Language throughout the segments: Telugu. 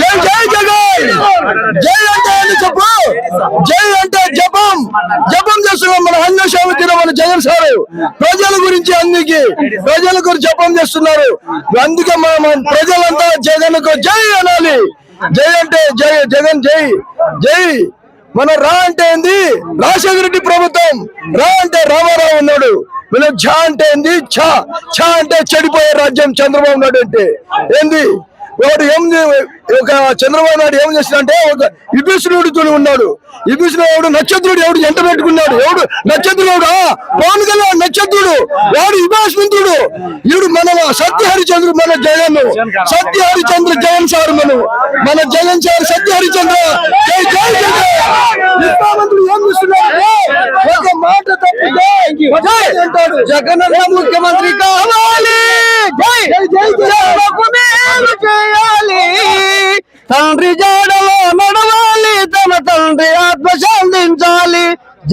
జై జై జగన్! జై అంటే ఏంటి చెప్పు? జై అంటే జపం. జపం చేస్తున్నాం మన అన్వేషణ మన జగన్ సారు. ప్రజల గురించి అందుకి ప్రజల గురించి జపం చేస్తున్నారు. అందుకే మన ప్రజలంతా జగన్ జై అనాలి. జై అంటే జై జగన్ జై జై. మన రా అంటే ఏంది? రాజశేఖర రెడ్డి ప్రభుత్వం. రా అంటే రామారావు ఉన్నాడు. వీళ్ళు ఛా అంటే ఏంది? ఛా. ఛా అంటే చెడిపోయే రాజ్యం చంద్రబాబు నాయుడు అంటే. ఏంది? వాడు ఏం ఒక చంద్రబాబు నాయుడు ఏం చేసినంటే ఒక విభీషణుడితో ఉన్నాడు. విభీషణుడు నక్షత్రుడు ఎవడు? ఎంట పెట్టుకున్నాడు. ఎవడు? నక్షత్రుడు పవన్ కళ్యాణ్ నక్షత్రుడు. వాడు విభాషమింతుడు. ఈడు మన సత్య హరిచంద్రుడు మన జగన్. సత్య హరిచంద్ర జగన్ సార్ మనం. మన జగన్ సార్ సత్య హరిచంద్ర జై జై జగన్ విశ్వామంతుడు ఏం చేస్తున్నాడు ఒక మాట తప్పితే జగన్ ముఖ్యమంత్రి కావాలి. జై జై జై. తండ్రి జాడలో నడవాలి తన తండ్రి ఆత్మ శాంతించాలి.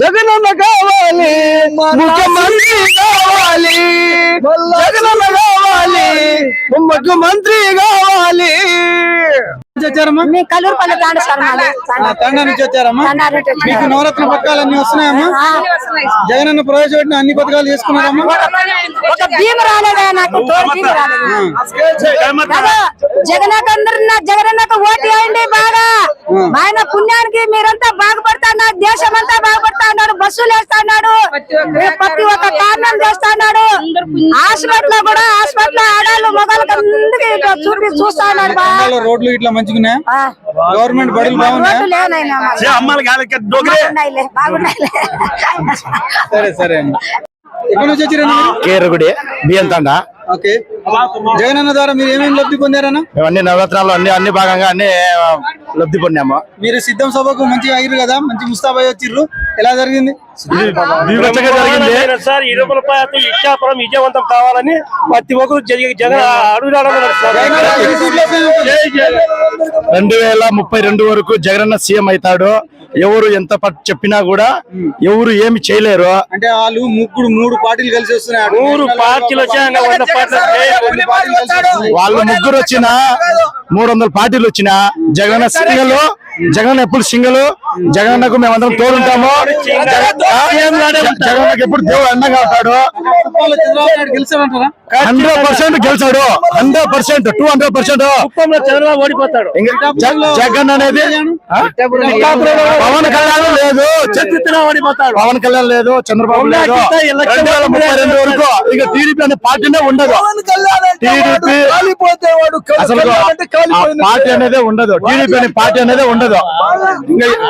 జగనన్న కావాలి ముఖ్యమంత్రి కావాలి. జగనన్న కావాలి ముఖ్యమంత్రి కావాలి. తాండ తండా నుంచి వచ్చారమ్మా. మీకు నవరత్న పథకాలు అన్ని వస్తున్నాయమ్మా? ఆ, జగన్ అన్న ప్రవేశపెట్టిన అన్ని పథకాలు చేసుకున్నారమ్మా? ఒక భీమ రాలేదా. నాకు రాలేదు కదా జగనకందరూ జగనన్నకు ఓటు వేయండి బాగా. ఆయన పుణ్యానికి మీరంతా బాగుపడుతున్నారు దేశం అంతా బాగుపడుతున్నాడు బస్సులు వేస్తున్నాడు ప్రతి ఒక్క కారణం చేస్తున్నాడు. హాస్పిటల్ కూడా హాస్పిటల్ ఆడాళ్ళు మొగలకు అందరికి చూపి చూస్తున్నాడు రోడ్లు ఇట్లా ఆ, గవర్నమెంట్ బడులు బాగున్నాయా? సరే సరే ఎక్కడి నుంచి వచ్చారన్నా మీరు? కేరగుడి బియ్యం తండ. ఓకే. జగన్ అన్న ద్వారా మీరు ఏమేమి లబ్ధి పొందారన్నా? మేము అన్ని నవరత్నాలు అన్ని అన్ని భాగంగా అన్ని లబ్ధి పొందాము. మీరు సిద్ధం సభకు మంచిగా అయ్యారు కదా మంచి ముస్తాబాయ్ వచ్చిర్రు. ఎలా జరిగింది? సార్ ఇచ్చాపురం విజయవంతం కావాలని ప్రతి ఒక్కరు జగ- జగన్. జగన్ జగన్. రెండు వేల ముప్పై రెండు వరకు జగనన్న సీఎం అవుతాడు ఎవరు ఎంత చెప్పినా కూడా ఎవరు ఏమి చేయలేరు అంటే వాళ్ళు ముగ్గురు మూడు పార్టీలు కలిసి వస్తున్నాయి అటు నూరు నేషనల్ పార్టీలు. వాళ్ళు ముగ్గురు వచ్చిన మూడు వందల పార్టీలు వచ్చిన జగన్ సింగల్ జగన్ ఎప్పుడు సింగల్ జగన్నకు మేమందరం తోడుంటాము. జగన్ ఎప్పుడు దేవుడు అందంగా ఉంటాడు. హండ్రెడ్ పర్సెంట్ గెలిచాడు. Hundred percent two hundred percent. Chandrababu ఓడిపోతాడు జగన్ అనేది? పవన్ కళ్యాణ్ లేదు. పవన్ కళ్యాణ్ లేదు చంద్రబాబు లేదు. రెండు వేల ముప్పై రెండు వరకు ఇక టీడీపీ అనే పార్టీనే ఉండదు. టీడీపీ అసలు పార్టీ అనేది ఉండదు. టీడీపీ అనే పార్టీ అనేది ఉండదు. ఇంకా